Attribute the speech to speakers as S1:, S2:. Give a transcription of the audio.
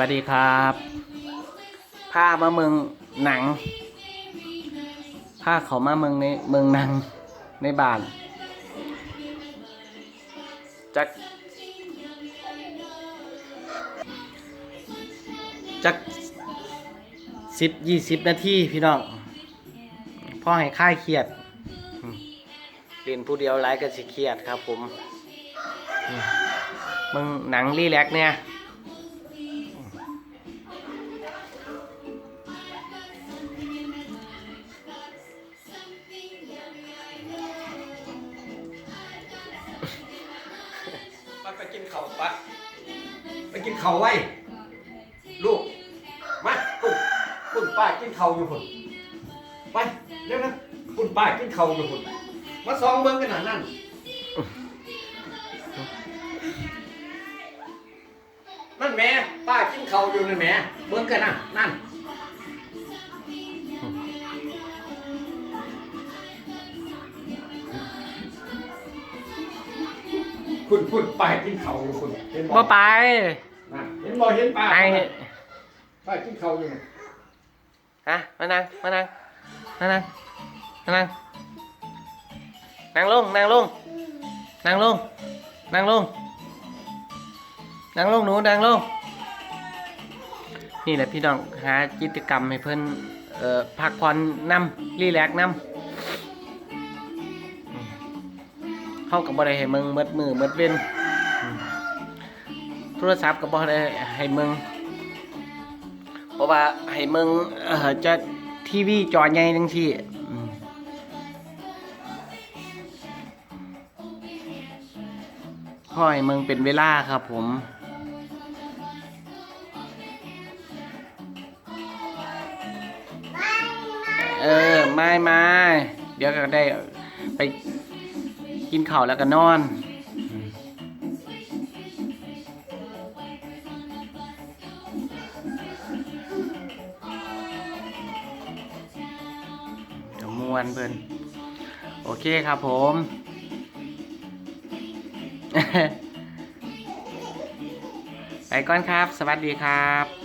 S1: วัสดีครับผ้ามาเมืองหนังผ้าเขามาเมืองในเมืองหนังในบ้านจักจักสิบยี่สิบนาทีพี่น้องพ่อให้ค่ายเครียดเรียนผู้เดียวไรก็สิเครียดครับผมมึงหนังรีแลกซ์เนี่ย
S2: กินเข่าปะไปกินเข่าไว้ ลูก มาคุณคุณป้ากินเข่าอยู่คุณไปเร็วนะคุณป้ากินเข่าอยู่คุณมาซองเบิ้งกันหนานั่นนั่นแม่ป้ากินเข่าอยู่นั่นแม่เบิ้งกันนะนั่น คุณคุณป้ากินเขาวอยู่คุณเห็น
S1: บ่ไป
S2: นั่นเห็นบ่เห็นป้า
S1: ไป
S2: ป้ากินเขาวอยู่นั่น
S1: ฮะมานั่งมานั่งมานั่งมานั่งนั่งลงนั่งลงนั่งลงนั่งลงนั่งลงหนูนั่งลงนี่แหละพี่น้องหากิจกรรมให้เพิ่นเอ่อพักผ่อนนำรีแลกซ์นำากับบ่ได้ให้มึงเมดมือเมดเว้นโทรศัพท์ก็บ่ได้ให้มึงเพราะว่าให้มึงจะทีวีจอใหญ่จังซี่อืมขอให้มึงเป็นเวลาครับผมเออ ไม่ไม่เดี๋ยวก็ได้ไป กินข้าวแล้วก็นอนเดี๋ยวมวนเพิ่อนโอเคครับผม ไปก่อนครับ สวัสดีครับ